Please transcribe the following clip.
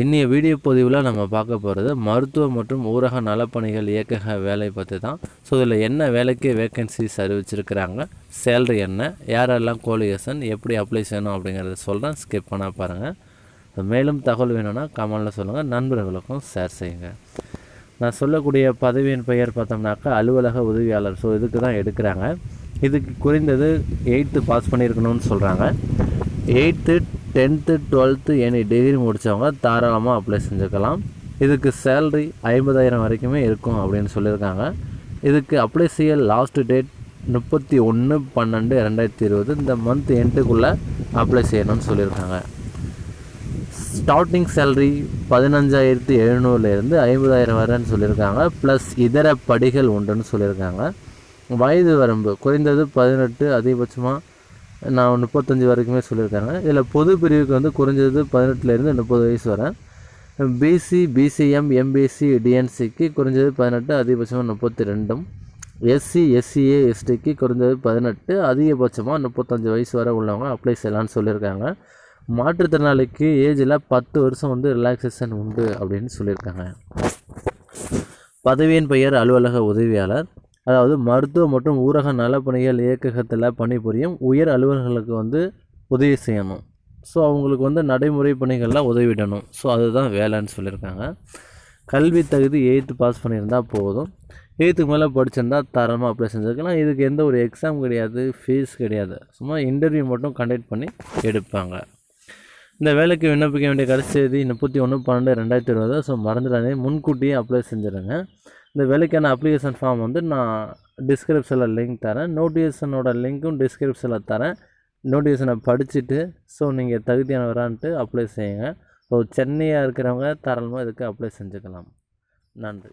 இன்னைய வீடியோ பதிவில் நம்ம பார்க்க போகிறது மருத்துவ மற்றும் ஊரக நலப்பணிகள் இயக்கக வேலை பற்றி தான். ஸோ இதில் என்ன வேலைக்கு வேக்கன்சிஸ் அறிவிச்சிருக்கிறாங்க சேலரி என்ன? யாரெல்லாம் கோலிகேஷன் எப்படி அப்ளை செய்யணும் அப்படிங்கிறத சொல்கிறேன் ஸ்கிப் பண்ண பாருங்கள் மேலும் தகவல் வேணும்னா கமெண்டில் சொல்லுங்கள் நண்பர்களுக்கும் ஷேர் செய்யுங்க. நான் சொல்லக்கூடிய பதவியின் பெயர் பார்த்தோம்னாக்கா அலுவலக உதவியாளர். ஸோ இதுக்கு தான் எடுக்கிறாங்க. இதுக்கு குறைந்தது எயித்து பாஸ் பண்ணியிருக்கணும்னு சொல்கிறாங்க eighth tenth twelfth any degree முடித்தவங்க தாராளமாக அப்ளை செஞ்சுக்கலாம். இதுக்கு சேல்ரி ஐம்பதாயிரம் வரைக்குமே இருக்கும் அப்படின்னு சொல்லியிருக்காங்க. இதுக்கு அப்ளை செய்ய லாஸ்ட் டேட் முப்பத்தி ஒன்று பன்னெண்டு ரெண்டாயிரத்தி இருபது இந்த மந்த் எண்டுக்குள்ளே அப்ளை செய்யணும்னு சொல்லியிருக்காங்க. ஸ்டார்டிங் சேல்ரி பதினஞ்சாயிரத்தி எழுநூறுலேருந்து ஐம்பதாயிரம் வரேன்னு சொல்லியிருக்காங்க. ப்ளஸ் இதர படிகள் உண்டுன்னு சொல்லியிருக்காங்க. வயது வரம்பு குறைந்தது பதினெட்டு அதிகபட்சமாக நான் முப்பத்தஞ்சு வரைக்குமே சொல்லியிருக்காங்க. இதில் பொது பிரிவுக்கு வந்து குறைஞ்சது பதினெட்டுலேருந்து முப்பது வயசு வரை. பிசி பிசிஎம் எம்பிசி டிஎன்சிக்கு குறைஞ்சது பதினெட்டு அதிகபட்சமாக முப்பத்தி ரெண்டும் எஸ்சி எஸ்சிஏ எஸ்டிக்கு குறைஞ்சது பதினெட்டு அதிகபட்சமாக முப்பத்தஞ்சு வயசு வரை உள்ளவங்க அப்ளை செய்யலான்னு சொல்லியிருக்காங்க. மாற்றுத்திறனாளிக்கு ஏஜில் பத்து வருஷம் வந்து ரிலாக்ஸேஷன் உண்டு அப்படின்னு சொல்லியிருக்காங்க. பதவியின் பெயர் அலுவலக உதவியாளர். அதாவது மருத்துவ மற்றும் ஊரக நலப்பணிகள் இயக்ககத்தில் பணிபுரியும் உயர் அலுவலர்களுக்கு வந்து உதவி செய்யணும். ஸோ அவங்களுக்கு வந்து நடைமுறை பணிகளில் உதவிடணும். ஸோ அதுதான் வேலைன்னு சொல்லியிருக்காங்க. கல்வி தகுதி எயித்து பாஸ் பண்ணியிருந்தால் போதும். எயித்துக்கு மேலே படிச்சிருந்தா தரமாக அப்ளை செஞ்சுருக்கலாம். இதுக்கு எந்த ஒரு எக்ஸாம் கிடையாது ஃபீஸ் கிடையாது. சும்மா இன்டர்வியூ மட்டும் கண்டக்ட் பண்ணி எடுப்பாங்க. இந்த வேலைக்கு விண்ணப்பிக்க வேண்டிய கடைசி தேதி முப்பத்தி ஒன்று பன்னெண்டு ரெண்டாயிரத்தி இருபது. ஸோ மறந்துடாதே முன்கூட்டியே அப்ளை செஞ்சுருங்க. இந்த வேலைக்கான அப்ளிகேஷன் ஃபார்ம் வந்து நான் டிஸ்கிரிப்ஷனில் லிங்க் தரேன். நோட்டிஃபிகேஷனோட லிங்க்கும் டிஸ்கிரிப்ஷனில் தரேன். நோட்டிஃபிகேஷனை படிச்சுட்டு ஸோ நீங்கள் தகுதியானவரான்ட்டு அப்ளை செய்யுங்க. ஸோ சென்னையாக இருக்கிறவங்க தாராளமாக இதுக்கு அப்ளை செஞ்சுக்கலாம். நன்றி.